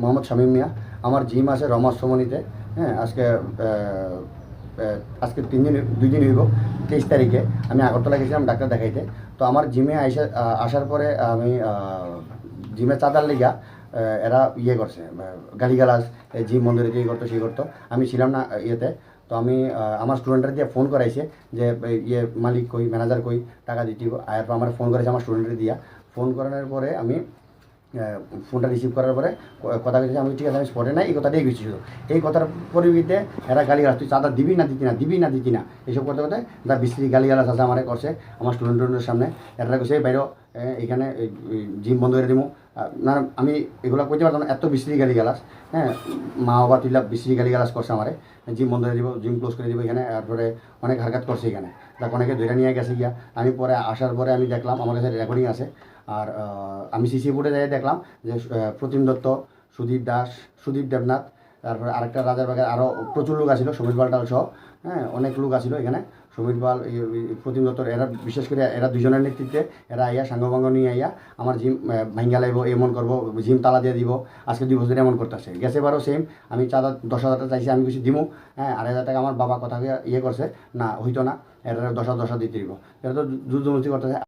মোহাম্মদ শামীম মিয়া। আমার জিম আছে রমাস সমনিতে হ্যাঁ আজকে আজকে তিন দিন দুই দিন হইব, তেইশ তারিখে। আমি আগরতলা গেছিলাম ডাক্তার দেখাইতে। তো আমার জিমে আইসা আসার পরে আমি জিমে চাঁদার লিগা এরা ইয়ে করছে গালিগালাজ জিম মন্দিরে যে করতো, সেই করতো। আমি ছিলাম না ইয়েতে। তো আমি আমার স্টুডেন্টরা দিয়ে ফোন করাইছে যে ইয়ে মালিক কই ম্যানেজার কই, টাকা দিতে এরপর আমার ফোন করেছে আমার স্টুডেন্টের দিয়া। ফোন করানোর পরে আমি ফোনটা রিসিভ করার পরে কথা বলছে, আমি ঠিক আছে, আমি স্পটে নাই। এই কথা দিয়ে শুধু এই কথার পরিপ্রেক্ষিতে এরা গালি গালাস তুই চাঁদা দিবি না, দিতি না, দিবি না, দিতি না? এইসব করতে করতে যা বিশ্রী গালি গালাস আছে আমার করছে, আমার স্টুডেন্টের সামনে। এরা কইছে বাইরে এখানে জিম বন্ধ করে দিব না, আমি এগুলো কইতে পারতাম এত বিশ্রী গালি গালাজ হ্যাঁ মা বাবা তুইলা বিশ্রী গালি গালাজ করছে আমারে, জিম বন্ধ করে দিব, জিম ক্লোজ করে দিব এখানে তারপরে অনেক হারকাত করছে এখানে। তারপর অনেকে ধরে নিয়ে গেছে গিয়া, আমি পরে আসার পরে আমি দেখলাম, আমার কাছে রেকর্ডিং আছে, আর আমি সিসি বোর্ডে যাই দেখলাম যে প্রতিম দত্ত, সুদীপ দাস, সুদীপ দেবনাথ তারপরে আরেকটা রাজার বাগের আরও প্রচুর লোক আছিল সমীর পাল টাল সহ। হ্যাঁ অনেক লোক আছিল এখানে। সমীর পাল প্রতিম দত্তর এরা, বিশেষ করে এরা দুজনের নেতৃত্বে এরা আইয়া সাঙ্গভঙ্গ নিয়ে আইয়া আমার জিম ভাঙ্গা লাইব এমন করব, জিম তালা দিয়ে দিব, আজকে দুই বছর এমন করতেছে। গেছে বারও সেম আমি চাঁদা, দশ হাজার টাকা চাইছি, আমি কিছু দিমু হ্যাঁ আড়াই হাজার টাকা আমার বাবা কথা ইয়ে করছে, না, হইতো না, এরা দশ হাজার দশ হাজার দিতে দিব। এটা তো যুদ্ধমুক্তি করতেছে।